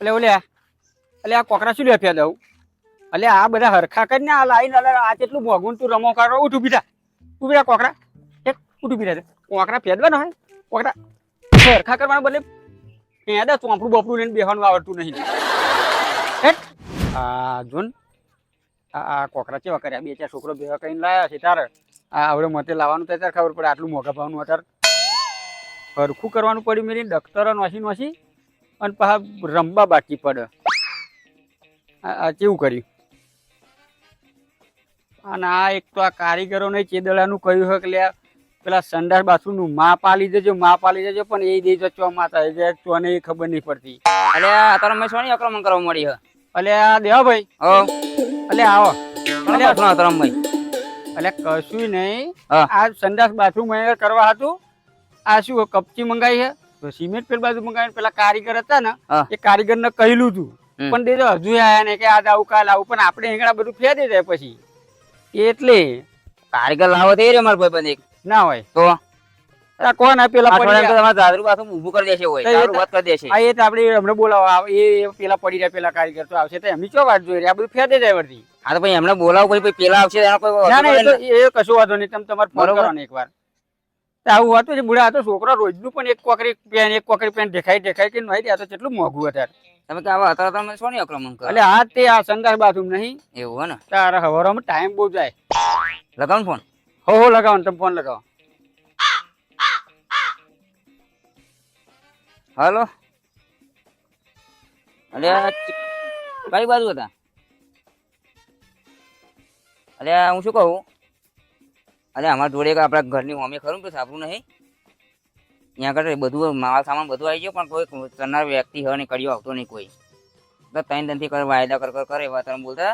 એટલે ઓલે એટલે આ કોકરા શું લેફ્યા દઉં એટલે આ બધા હરખા કરીને આ લાઈન અલગ આ કેટલું મોંઘું તું રમો કરો. ઉઠું, ઊભી થા. કોકરા. એક, ઉઠું, ઊભી કોકરા ફેદવાના હોય કોકરા. હરખા કરવાના બદલે ફેદા ચોંપડું બપડું લઈને બેહવાનું આવડતું નહીં. આ જોન, આ કોકરા કેવા કર્યા? બે, ચાર છોકરો ભેગા કરીને લાયા છે તારે. આ આવડે મતે લાવવાનું ત્યારે ખબર પડે. આટલું મોઘા ભાવનું અત્યારે હરખું કરવાનું પડ્યું મેરી ડક્ટરો નોસી નોસી. અને પાછા રમવા બાકી પડે. આ કેવું કર્યું? અને આ એક તો આ કારીગરોને ચેદડાનું કહ્યું હોય કે પેલા સંડાસ બાથરૂમનું માપ આલી દેજો માપ આલી દેજો પણ એ દે તો ચો માતા એ ચોને એ ખબર નહીં પડતી. એટલે અત્યારે મેં શું આક્રમણ કરવા મળી હે એટલે આ દેવા ભાઈ. હો. એટલે આવો. એટલે આક્રમણ ભાઈ એટલે કશું નહીં. આ સંડાસ બાથરૂમ મેં કરવા હતું. આ શું કપચી મંગાવી છે? તો સિમેન્ટ પેલ બાજુ મંગાવીને પેલા કારીગર હતા ને એ કારીગર ને કહેલું હતું પણ દેજો હજુ આયા ને કે આજ આવું કાલ આવું પણ આપણે હેંગડા બધું ફેદી જાય પછી. એટલે કારીગર લાવો તે રે મારા ભાઈ બંધ એક. ના હોય. તો? કોણ પેલા ઊભું કરી દેશે હોય એ વાત કરી દેશે. આ એ તો આપણે હમણાં બોલાવો એ એ પેલા પડી રહ્યા પેલા કારીગર તો આવશે તો એમની ચો વાત જોઈ રહ્યા? આ બધું ફેદે જાય વળતી હા તો ભાઈ એમને બોલાવો પછી પેલા આવશે એનો કોઈ ના ના એ એ કશું વાંધો નહીં તમે તમારે ફોન. કરો ને એકવાર. આવું હતું છે બુડા હતો છોકરો રોજનું પણ એક કોકરી પેન એક કોકરી પેન દેખાય દેખાય કે નહીં આ તો કેટલું મોંઘું અત્યારે. તમે કે આવા હતા તમે સોની આક્રમણ કરો? એટલે આ તે આ સંડાસ બાથરૂમ નહીં. એવું હે ને? તારે હવારમાં ટાઈમ બહુ જાય. લગાવો ફોન. હો હો લગાવો તમે ફોન લગાવો. હાલો. અરે કઈ બાજુ હતા? અરે હું શું કહું? અલે અમારા જોડે આપણા ઘરની મમ્મી ખરું તો સાપરું નહીં. ત્યાં આગળ બધું માલ સામાન બધું આવી ગયો પણ કોઈ કરનાર વ્યક્તિ હવે કર્યો આવતો નહીં કોઈ. તો ત્રણ દિનથી કરે વાયદા કર કર કરે એવા તમે બોલતા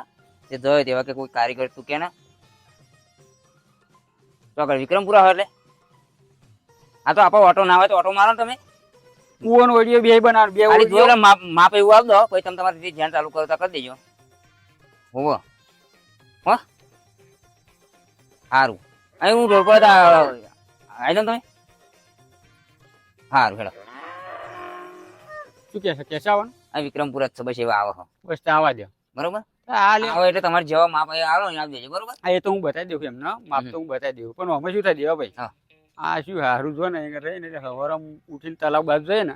તે જોયો તેવા કે કોઈ કારીગર તું કે ના? તો આગળ વિક્રમપુરા હોય એટલે? હા તો આપણો ઓટો ના હોય તો ઓટો મારો તમે? કુવાનો ઓડિયો બે બનાવ બે audio. માપ માપ એવું આપ દો પછી તમે તમારી ધ્યાન ચાલુ કરો તો કરી દેજો. હોવો. હો? સારું. અહીં હું પર આવી તમે? સારું હેડો. શું કે છે કેસા આવવાનું? આ વિક્રમપુરા જ છે બસ એવા આવો બસ તો આવવા દો બરોબર? લે એટલે તમારે જેવા માપ આવો ને આપ દેજો બરોબર? એ તો હું બતાવી દઉં એમને માપ તો હું બતાવી દઉં પણ અમે શું થાય દેવા ભાઈ? હા. આ શું હારું જો ને એ રહે ને એટલે હવારમાં ઉઠીને તલાવ બાજુ જાય ને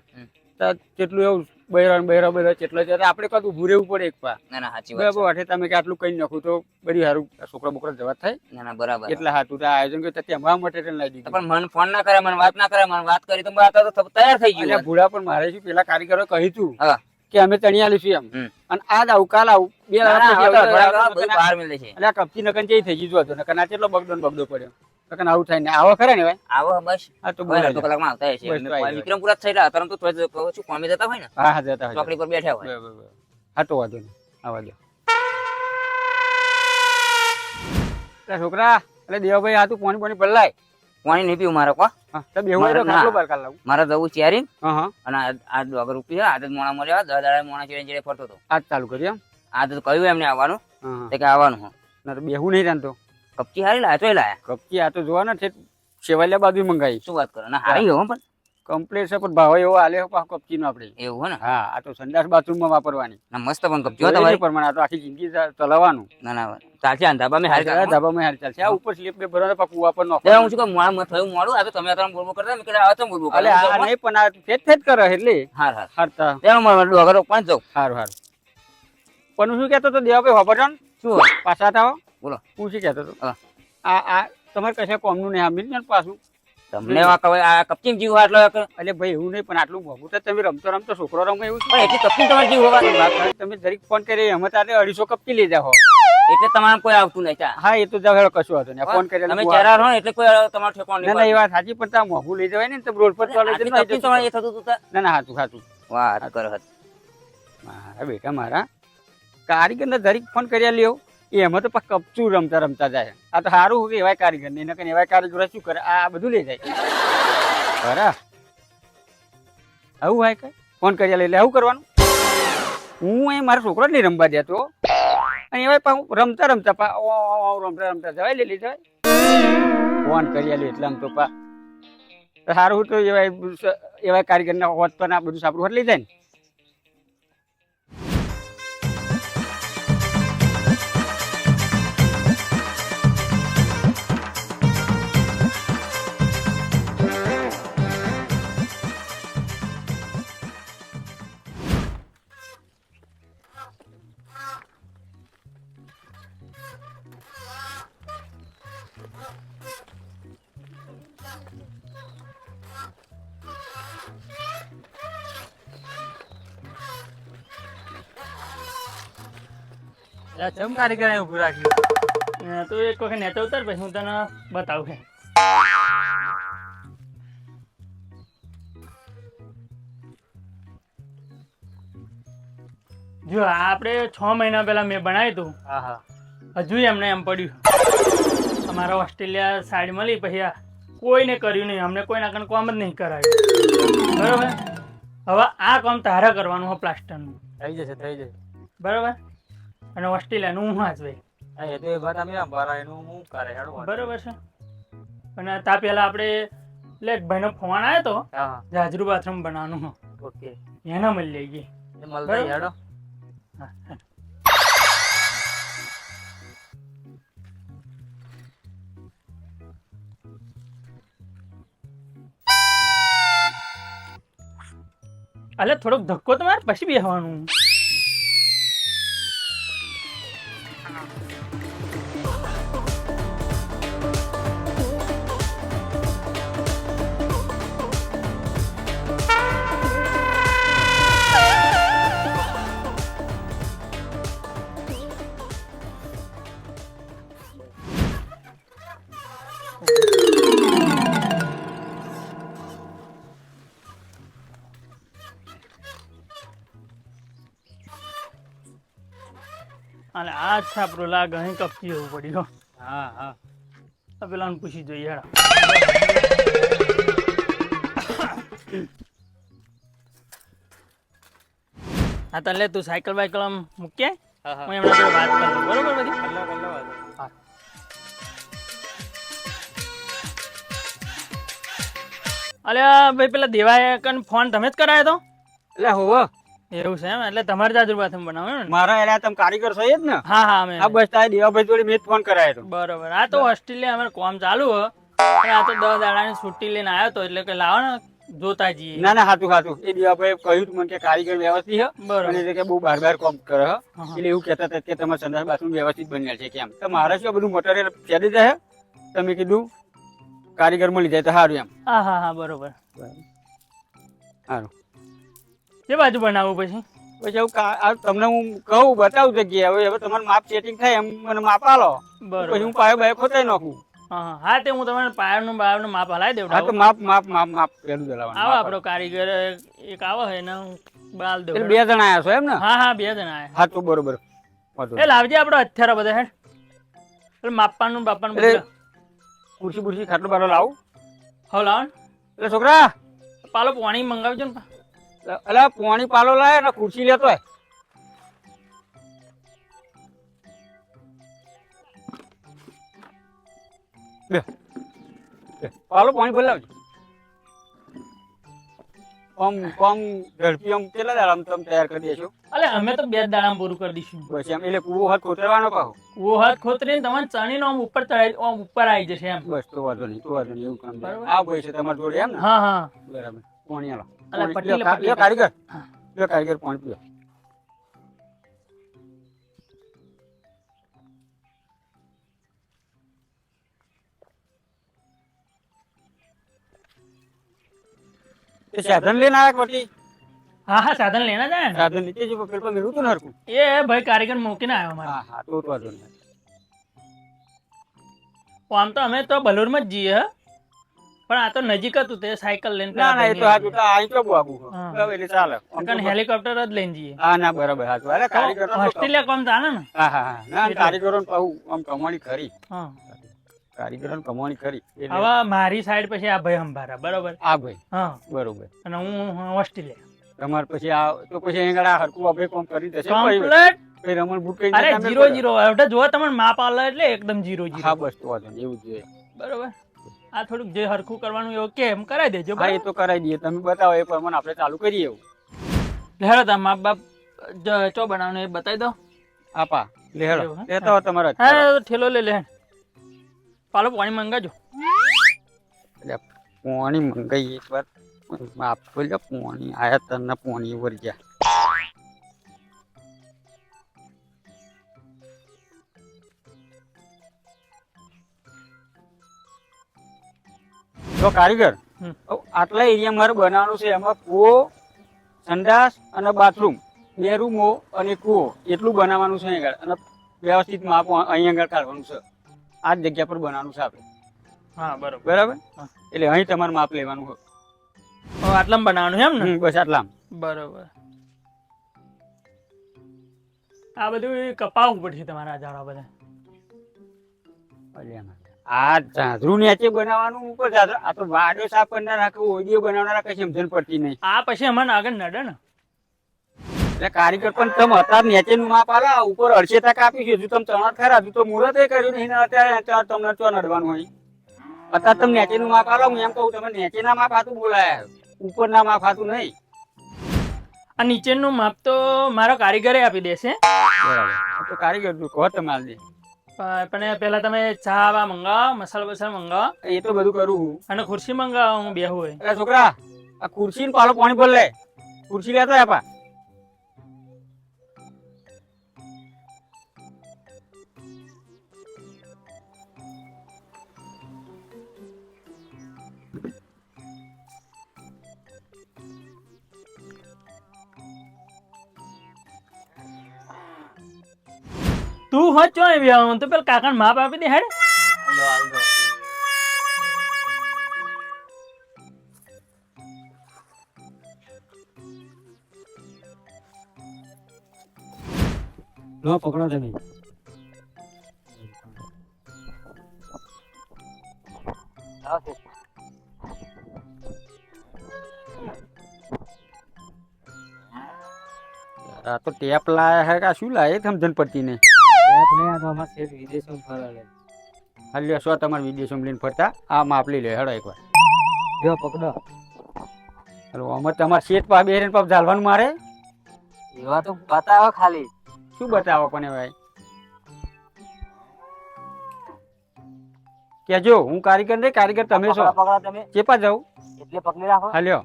કેટલું એવું બૈરા બૈરા બધા કેટલો છે આપણે કદું ઉભું રહેવું પડે એક પા. ના ના સાચી વાત બરાબર તમે કે આટલું કઈ નાખું તો બધી સારું છોકરા બોકરા જવા થાય. ના ના બરાબર. એટલે હાથું તો આયોજન કર્યું ત્યાં તેમાં મટીરિયલ લાવી દીધું. પણ મને ફોન ના કરે મને વાત ના કરે મને વાત કરી તો મારા તો તૈયાર થઈ ગયું ભૂડા પણ મારે શું પેલા કારીગરો કહી તું હા. કે અમે તણિયા લઈશું એમ. અને આજ આવું કાલ આવું બે એટલે બહાર મિલે છે આ કપચી નકન જેવી થઈ ગયું જોતો નકન આ કેટલો બગડો બગડો પડ્યો. નકન આવું થાય ને આવો ખરા ને ભાઈ? આવો બસ. આ તો હવે તો કલાકમાં આવતા છે. વિક્રમપુરા થઈલા અત્યારે તો થોડા કહું છું કોમી જતા હોય ને હા હા જતા હોય ચોકડી પર બેઠા હોય. હા તો વાંધો નહીં. આવા દો છોકરા એટલે દેવાભાઈ આ તું પાણી પાણી પલ્લાય પાણી નહીં પીવું મારે કો. હા તો બેહું તો મારે લાવું? જવું હા હા. અને આ- આ ડોગર રૂપી આદત મોણા મળ્યા દસ દાડા મોણા ચીડે ચીડે ફરતો હતો. આજ ચાલુ કરી એમ? આદત કહ્યું એમને આવવાનું હા હા. તે કે આવવાનું હું. બેહું નહીં રાંધતો કપચી હારી લાયા તોય લાયા. કપચી આ તો જોવા ને છે સેવાલિયા બાજુ મંગાવી. શું વાત કરો ના હારી હો પણ. કમ્પ્લેટ છે પણ ભાવ એવો આલે પાછો કપચીનો આપણે. એવું ને? હા આ તો સંડાસ બાથરૂમમાં વાપરવાની. ના મસ્ત પણ કપચી હોય તમારી. પ્રમાણે આ તો આખી જિંદગી ચલાવવાનું. ના ના ચાલશે આ ધાબા મેં હારી ચાલે ધાબા ધાબામાં હારી ચાલશે. આ ઉપર સ્લીપ બે ભરવાનો પાછું કુવા પર હું શું કહું મોડા માં થયું મોડું? આ તો તમે અત્યારે બોલબો કરતા મેં કીધું આ તો બોલબો અલે આ નહીં પણ આ ફેટ ફેટ કરે એટલે. હાર હાર. હારતા. તેનો મારે ડોગર પણ જાઉં. સારું સારું પણ હું શું કહેતો તો દેવા ભાઈ હોબટન શું? પાછા થાવ બોલો. હું શું કહેતો હતો? આ આ તમારે કશે કોમનું નહીં આમ ને પાછું? તમને આ કહેવાય આ કપચી જીવ આટલો એટલે ભાઈ એવું નહીં પણ આટલું મોંઘું તો તમે રમતો રમતો છોકરો રમે એવું પણ એટલી કપચીમ તમારે જીવ હોવા તમે દરેક ફોન કરી અમે તારે અઢીસો કપચી લઈ જાઓ. એટલે તમારે કોઈ આવતું નહીં હા એ તો જાવ કશું હતું નહીં. ફોન કરી તમે ચહેરા રહો એટલે કોઈ તમારો ઠેકો નહીં ના એ વાત સાચી પણ ત્યાં મોંઘું લઈ જવાય ને તમે રોડ પર ચાલે તમારે એ થતું હતું ના ના સાચું સાચું વાત કરો મારા બેટા મારા. કારીગરને દરેક ફોન કર્યા લ્યો. એમાં તો કપચું રમતા રમતા જાય. આ તો સારું હોય એવાય કારીગર ને એના એવાય કારીગર શું કરે? આ બધું લઈ જાય. બરા આવું હોય કઈ? ફોન કર્યા લે. એટલે આવું કરવાનું? હું અહીં મારા છોકરો જ નહીં રમવા દેતો. અને એવાય પાછું રમતા રમતા પા ઓ, રમતા રમતા જવાય લે લઈ જવાય ફોન કરી લે એટલે આમ તો પા સારું તો એવાય એવાય કારીગરના હોત પણ આ બધું સાપડું હોત લઈ જાય ને. કારીગર અહીં ઊભું રાખ્યું. તું એક વખત નેચે ઉતર પછી હું તને બતાવું છે જો આપણે છ મહિના પહેલા મેં બનાવ્યું હતું હા હા. હજુ એમને એમ પડ્યું. અમારા ઓસ્ટ્રેલિયા સાઈડ મળી પછી કોઈને કર્યું નહીં. અમને કોઈ નાખવાનું કામ જ નહીં કરાવ્યું બરોબર? હવે આ કામ તારે કરવાનું હોય પ્લાસ્ટરનું. થઈ જશે થઈ જશે. બરોબર? અને ઓસ્ટ્રેલિયાનું હું વાંચવે હા, એ તો એ વાત અમે ભરા એનું હું કરે હેડો બરોબર છે. અને તા પહેલા આપણે એક ભાઈનો ફોન આવ્યો તો હા. જાજરૂ બાથરૂમ બનાવવાનું. ઓકે. એના મળી લઈ ગઈ. મળતા હેડો. અલે થોડોક ધક્કો તો માર પછી બેસવાનું અને આ જ છાપરો લાગે અહીં કપચી જવું પડ્યું. હા હા. પેલાને પૂછી જોઈએ હા તને તું સાયકલ બાયકલ આમ મૂકે? હા એમના જોડે વાત કરું બરોબર બધી? કલ્લો કલ્લો વાંધો. અલ્યા ભાઈ પેલા દેવાય કન ફોન તમે જ કરાયો તો? એટલે હોવ. એવું છે એમ? એટલે તમારે જાજુ બાથરૂમ બનાવો ને? મારા એટલે તમે કારીગર છો જ ને? હા હા અમે. આ બસ તારે દેવાભાઈ જોડે મેં ફોન કરાયો હતો. બરોબર. આ તો ઓસ્ટ્રેલિયા અમારે કોમ ચાલુ હો. આ તો દસ દાડાની છુટ્ટી લઈને આવ્યો તો એટલે કે લાવો ને જોતા જઈએ. ના ના હાતું ખાતું એ દેવાભાઈ કહ્યું તું મને કે કારીગર વ્યવસ્થિત છે બરોબર. કે બહુ બાર બાર કોમ કરે એટલે એવું કહેતા હતા કે તમારે સંદાસ બાથરૂમ વ્યવસ્થિત બન્યા છે કેમ? તો મારે શું બધું મટીરિયલ ફેરી જાય તમે કીધું કારીગર મળી જાય તો સારું એમ. હા હા હા બરોબર. સારું એ બાજુ બનાવવું પછી? પછી હું તમને હું કહું બતાવું જગ્યાએ. હવે હવે તમારું માપ સેટિંગ થાય એમ મને માપ આલો. પછી હું પાયો બાયો ખોતાઈ નાખું. હા હા. હા તે હું તમને પાયરનું બાયરનું માપ હલાવી હા તો માપ માપ માપ માપ પેલું દલાવાનું આવો આપણો કારીગર એક આવો હે ને બાલ એટલે બે જણા આયા છો એમ ને? હા હા બે જણા આયા. હા તો બરોબર. એ લાવજે આપણો હથિયારો બધા હેડ. એટલે માપવાનું બાપાનું એટલે- બધું. ખુરશી બુરશી ખાટલો બારો લાવું. હવે લાવ એટલે છોકરા! પાલો પાણી મંગાવજો ને. એટલે પોણી પાલો લાય ને ખુરશી લેતો હોય. પાલો પાણી ભરી લાવજો. આમ આમ ઝડપી આમ કેટલા દાડા આમ તમે તૈયાર કરી દેશો? અલે અમે તો બે દાડામાં પૂરું કરી દઈશું. બસ એમ એટલે કુવો હાથ કોતરવાનો પાહો. કુવો હાથ ખોતરીને તમારે ચણીનો આમ ઉપર ચડાઈ આમ ઉપર આવી જશે એમ. બસ તો વાંધો નહીં તો વાંધો નહીં એવું કામ. આ ભાઈ છે તમારી જોડે એમ ને? હા હા. બરાબર. પાણી આલો. અલા, પાણી- પટ્ટી લે, લ્યો, કા- પટ્ટી લ્યો લે. કારીગર હા. લ્યો કારીગર પાણી પીઓ એ સાધન લઈને આયા કોટી હા હા સાધન લેના જાય ને સાધન નીચે જ પેલું મેળવું હતું ને હરખું એ ભાઈ કારીગર મૂકીને આવ્યો મારે હા હા તો તો વાંધો નહીં આમ તો અમે તો બલુરમાં જ જઈએ હે. પણ આ તો નજીક હતું તે સાયકલ લઈને ના ના એ તો હાજુ તો અહીં તો બાબુ એટલે ચાલે. આમ હેલિકોપ્ટર જ લઈને જઈએ. હા ના બરાબર હાજુ અરે કારીગરો ઓસ્ટ્રેલિયા કોમ ચાલે ને? હા હા હા. ના. કારીગરો કહું આમ કમાણી ખરી. હા. કારીગરો કમાણી ખરી. હવે મારી સાઈડ પછી આ ભાઈ અંબારા બરોબર? આ ભાઈ. હા. બરોબર. અને હું ઓસ્ટ્રેલિયા તમારે પછી આ તો પછી અહીં આગળ આ આપણે કોમ કરી દેશે. કમ્પ્લીટ રમણ બુટ અરે જીરો જીરો હવે જો તમને માપ આલે એટલે એકદમ જીરો હા જીરો બસ તો એવું જ જોઈએ. બરોબર? આ થોડુંક જે હરખું કરવાનું એવું કે એમ કરાવી દેજો હા એ તો કરાવી દઈએ. તમે બતાવો એ પ્રમાણે આપણે ચાલુ કરીએ એવું હેડો તમે માપ બાપ જ- ચો બનાવવાનું એ બતાવી દો. આપા લેહડો? લેતા હો તમારા હા ઠેલો લે લે પાલો પાણી મંગાજો. પોણી મંગાઈ એક વાર. માફ લે પાણી આયા તને પોણી વરજ્યા જો કારીગર. આટલા એરિયા મારે બનાવવાનું છે એમાં કૂવો સંડાસ અને બાથરૂમ બે રૂમો અને કૂવો એટલું બનાવવાનું છે અહીં આગળ. અને વ્યવસ્થિત માપ અહીં આગળ કાઢવાનું છે. આ જ જગ્યા પર બનાવવાનું છે આપણે. હા બરોબર. બરાબર? એટલે અહીં તમારે માપ લેવાનું હોય. આટલામાં બનાવવાનું એમ ને? બસ આટલા બરોબર. આ બધું કપાવવું પડશે તમારા આ ઝાડવા બધા આ ચાદરું નીચે બનાવવાનું ઉપર ચાદર આ તો વાડો સાફ કરનાર રાખે ઓડિયો બનાવનારા કઈ સમજણ પડતી નહીં. આ પછી અમારે આગળ નડે ને. એટલે કારીગર પણ તમે અત્યારે નીચેનું માપ આલા ઉપર અડશે તક આપી છે હજુ તમે ચણા ખરા હજુ તો મુહૂર્ત એ કર્યું નહીં અત્યારે અત્યારે તમને ચો નડવાનું હોય. અત્યારે તમે નીચેનું માપ આલો હું એમ કહું તમે નીચેના માપ હાથું ઉપર ઉપરના માપ હાથું નહીં. આ નીચેનું માપ તો મારો કારીગરે આપી દેશે. તો કારીગર કહો તમે હાલ દે પણ પેલા તમે ચા બા મંગાવો મસાલો બસાલા મંગાવો. એ તો બધું કરું હું. અને ખુરશી મંગાવો હું બેહું હોય. છોકરા આ ખુરશી ને પાલો પાણી ભર લે. ખુરશી લેતો આપા. તું હો ચો આવ્યો તો પેલા કાકા માપ આપી દે હેડ. લો પકડો તમે આ તો ટેપ લાયા હે કે શું લાયા સમજણ પડતી નહીં. હાલ્યો શું તમારે વિદેશમાં લઈને ફરતા. આ માપ લઈ લે હેડો એકવાર. જો પકડો. હલો આમાં તમારે શેઠ પા બે પાપ ઝાલવાનું મારે. એવા તો બતાવો ખાલી. શું બતાવો પણ ભાઈ? કેજો હું કારીગર નહીં કારીગર તમે છો. પકડો તમે. ચેપા જાઉં. એટલે પકડી રાખો. હાલ્યો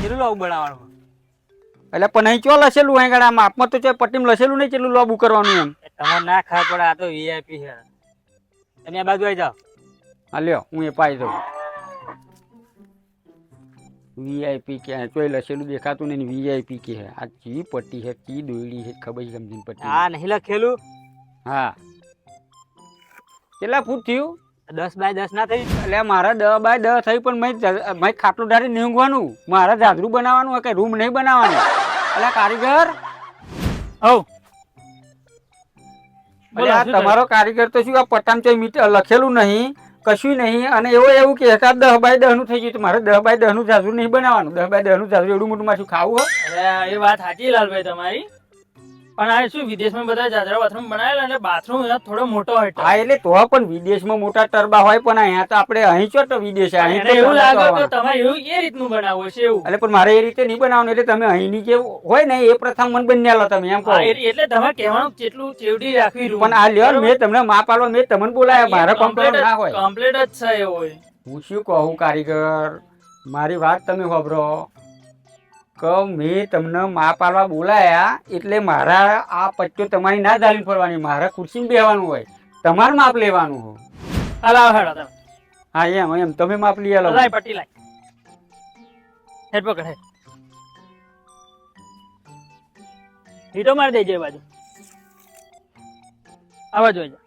કેટલું લાવું બનાવવાનું? એટલે પણ અહીં ચો લસેલું અહીં ગાડા માપમાં તો ચો પટ્ટીમાં લસેલું નહીં ચેલું લોબુ કરવાનું એમ. તમારે ના ખબર પડે આ તો વીઆઈપી છે. તમે આ બાજુ આવી જાઓ. હાલ્યો હું એ પાઈ દઉં. વીઆઈપી કે ચોઈ લસેલું દેખાતું નહીં વીઆઈપી કે હે આ ચી પટ્ટી છે ચી દોયડી છે ખબર છે સમજીને પટ્ટી. આ નહીં લખેલું હા. કેટલા ફૂટ થયું? દસ બાય દસ ના થઈ એટલે મારા દસ બાય દસ થઈ પણ મેં ખાટલું ડાળી નહીં મારે જાદરું બનાવવાનું કે રૂમ નહીં બનાવવાનું. એટલે કારીગર. હવ? તમારો કારીગર તો શું આ ચોય મીટર લખેલું નહીં કશું નહીં અને એવો એવું કે એકાદ દસ બાય દસનું થઈ ગયું તો મારે દસ બાય દસનું જાજરું નહીં બનાવવાનું. દસ બાય દસનું જાજરું એવડું મોટું મારું ખાવું હોય? એ વાત સાચી લાલભાઈ તમારી. પણ આ શું વિદેશમાં બધા જાજરા બાથરૂમ બનાવેલા અને બાથરૂમ થોડો મોટો હોય હા એટલે તો પણ વિદેશમાં મોટા ટરબા હોય પણ અહીંયા તો આપણે અહીં છો તો વિદેશ અહીં એવું લાગે તો તમારે એવું એ રીતનું બનાવો છે એવું. એટલે પણ મારે એ રીતે નહીં બનાવવાનું એટલે તમે અહીંની જે હોય ને એ પ્રથમ મન બની આલો તમે એમ કહો. એટલે તમે કહેવાનું કેટલું ચેવડી રાખવી પણ આ લ્યો મેં તમને માપ આલો મેં તમને બોલાયા મારે કમ્પ્લેટ ના હોય. કમ્પ્લેટ જ છે એવું હોય. હું શું કહું કારીગર? મારી વાત તમે સાંભળો. કે મેં તમને માપ પાડવા બોલાયા એટલે મારા આ પચ્ચો તમારી ના ધારી ફરવાની મારે ખુરશીમાં બેહવાનું હોય તમારે માપ લેવાનું હોય. હાલ હેડો તમે. હા એમ એમ તમે માપ લઈ આલો. લાય પટ્ટી લાય. હેડ પકડ હેડ. હીટો મારી દેજે એ બાજુ. આ બાજુ આઈ પકડજે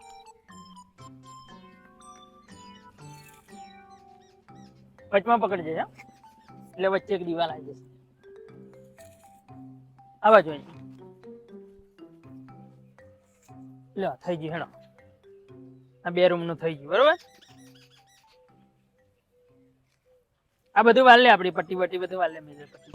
વચમાં પકડી જશે એટલે વચ્ચે એક દિવાલ આવી જશે. આ જોઈએ લ્યો થઈ ગયું હેણો આ બે રૂમનું થઈ ગયું, બરોબર? આ બધું વાલ આપડી પટ્ટી પટ્ટી બધું વાલ મેજર પટ્ટી.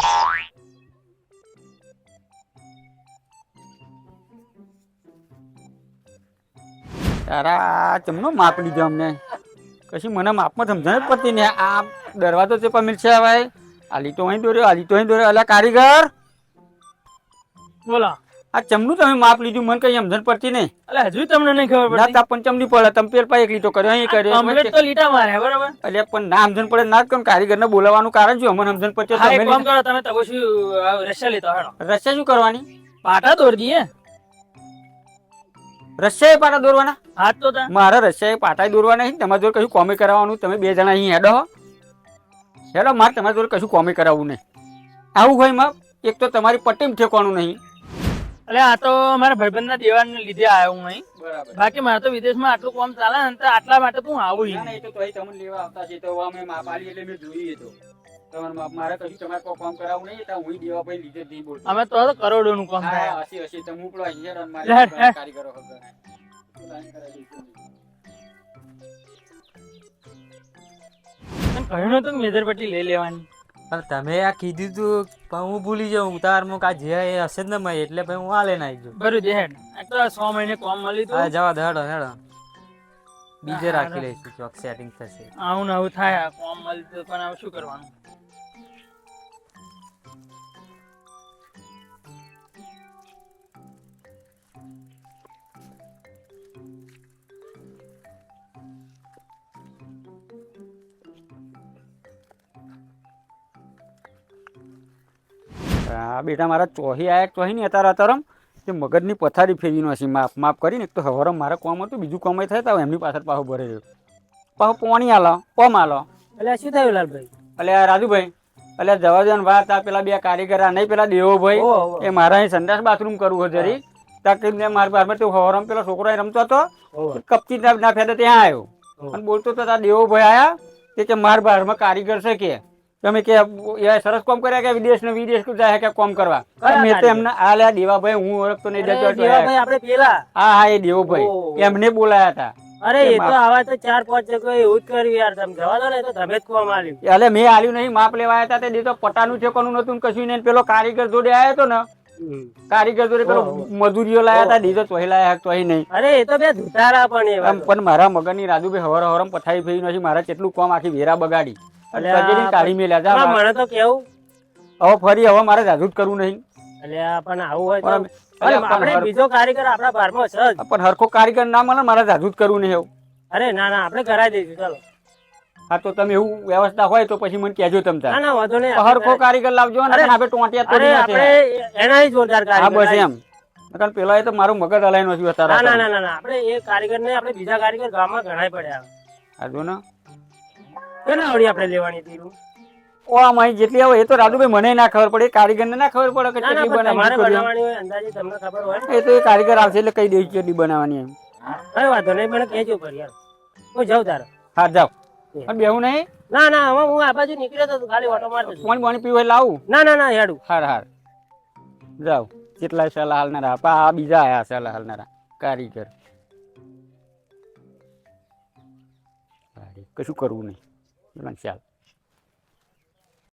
તારા ચમનો માપ લીધો અમને? કશી મને માપમાં સમજણ જ પડતી ને આ દરવાજો છે પણ છે ભાઈ. આલી તો અહીં દોર્યો, આલી તો અહીં દોર્યો. અલા કારીગર! બોલો. આ ચમનું તમે માપ લીધું મને કઈ સમજણ પડતી નહીં. એટલે હજુ તમને નહીં ખબર ના પડતી. તા પણ ચમની પડે તમે પેલ પા એક લીટો કર્યો અહીં કર્યો કમ્પ્લીટ તો લીટા મારે બરાબર? એટલે પણ ના સમજણ પડે ના કોણ કારીગર ને બોલાવવાનું કારણ શું? અમને સમજણ પડતી તમે કામ કરો તમે તો શું રસ્યા લેતો હેડો. રસ્યા શું કરવાની? પાટા દોર દઈએ રશિયાએ પાટા દોરવાના? હા તો મારા રશિયાએ પાટા દોરવાના નહીં તમારા જોડે કશું કોમે કરાવવાનું? તમે બે જણા અહીં હેડો હેડો મારે તમારા જોડે કશું કોમે કરાવવું નહીં. આવું હોય માપ એક તો તમારી પટ્ટીમ ઠેકવાનું નહીં. એટલે આ તો મારા ભાઈબંધના દેવાને લીધે આવ્યો હું અહીં. બાકી મારે તો વિદેશમાં આટલું કામ ચાલે ને તો આટલા માટે તું હું આવું ના, એ તો તોય તમને લેવા આવતા છે. તો અમે માપ આલી એટલે મેં જોઈએ તો. મારે કશું તમારે કોઈ કામ કરાવવું નહીં તો હું દેવા ભાઈ લીધે નહીં બોલતો. અમે તો કરોડોનું કામ થાય. હા હસી હસી તમે ઉપડો અહીંયા રન લે, મારી લે. કારીગરો હગર. લાઈન કરાવી દઈશું. તને કહ્યું નતું મેજર પટ્ટી લઈ લેવાની. પણ તમે આ કીધું તું પણ હું ભૂલી જાઉં. ઉતારમાં કા જે એ હશે જ ને મય એટલે ભાઈ હું આ લઈને આવી જાઉં બરું જે હેડ. તો સો મહિને કામ મળ્યું હા તું જવા દે હેડો હેડો. બીજે રાખી લઈશું ચોક સેટિંગ થશે. આવું ને આવું થાય કોમ મળી તો પણ આવું શું કરવાનું? આ બેટા મારા ચોહી આયા ચોહી ને અતાર અતારમ. તે મગજની પથારી ફેરવી નાખી માપ માફ કરીને એક તો હવારમ મારે કોમ હતું બીજું કોમ થાય તો એમની પાછળ પાછું ભરે રહ્યો પાછું પોણી આલો કોમ આલો. એટલે શું થયું લાલભાઈ? એટલે રાજુભાઈ એટલે જવા દે ને વાત આ પેલા બે કારીગર આ નહીં પેલા દેવો ભાઈ એ મારા અહીં સંડાસ બાથરૂમ કરવું હોય જરી. ત્યાં કઈ મારા બારમાં તો હવારમ પેલો છોકરો રમતો હતો કપચી ના ના ફેદે ત્યાં આવ્યો. અને બોલતો તો દેવો ભાઈ આયા કે મારા માર બારમાં કારીગર છે કે. તમે કે સરસ કામ કર્યા કે વિદેશ ને વિદેશ જાય કે કામ કરવા? મેં તો એમને આ લ્યા દેવાભાઈ હું ઓળખતો નહીં જતો દેવાભાઈ આપણે પેલા. હા હા એ દેવોભાઈ. એમને બોલાયા હતા. અરે એ તો આવા તો ચાર પાંચ જગ્યાએ એવું જ કર્યું યાર. તમે જવા દો ને તો તમે જ કોમ આલ્યું. એટલે મેં આલ્યું નહીં માપ લેવા આવ્યા હતા તે તો પટાનું છે કોનું નતું કશું નહીં પેલો કારીગર જોડે આવ્યો હતો ને કારીગર જોડે પેલો. મજૂરીઓ લાયા હતા દીધો તોય લાયા તોય નહીં. અરે એ તો બે ધુતારા પણ પણ મારા મગનની રાજુભાઈ હવર હવરમ પથાઈ ફેરી નથી મારા કેટલું કામ આખી વેરા બગાડી. અને કાઢી મેલ્યા જા મને તો કેવું? હવે ફરી હવે મારે જાજુ જ કરવું નહીં. એટલે પણ આવું હોય તો પણ અલ્યા, પણ આપણે બીજો કારીગર આપણા બારમાં છે પણ હરખો કારીગર ના મળે મારે જાજુ જ કરવું નહીં એવું. અરે ના ના આપણે કરાવી દઈશું ચાલો. હા તો તમે એવું વ્યવસ્થા હોય તો પછી મને કહેજો તમે ના ના વાંધો નહીં હરખો કારીગર લાવજો ને અરે, આપણે ટોંટિયા અરે આપણે હા બસ એમ. કારણ પેલા એ તો મારું મગજ હલાઈ નથી અત્યારે ના ના ના આપણે એ કારીગર ને આપણે બીજા કારીગર ગામમાં ઘણાય પડ્યા. આ ને. કેટલા આવડી આપણે લેવાની હતી ઓ જેટલી આવે એ તો રાજુભાઈ મને ના ખબર પડે કારીગર ને ખબર પડે કે કેટલી બનાવવાની હોય અંદાજે તમને ખબર હોય એ તો એ કારીગર આવશે એટલે કઈ દઈશ કેટલી બનાવવાની એમ. કઈ વાંધો નહીં મને કહેજો પર યાર. હું જાઉં તારે. હા જાવ બેવું બેહું નહીં? ના ના હવે હું આ બાજુ નીકળ્યો તો ખાલી ઓટો મારતો પાણી પાણી પીવા હોય લાવું ના ના ના હેડું. હાર હાર. જાઓ. કેટલા સલાહ હાલનારા. પા આ બીજા આયા સલાહ હાલનારા. કારીગર. કશું કરવું નહીં. ચાલ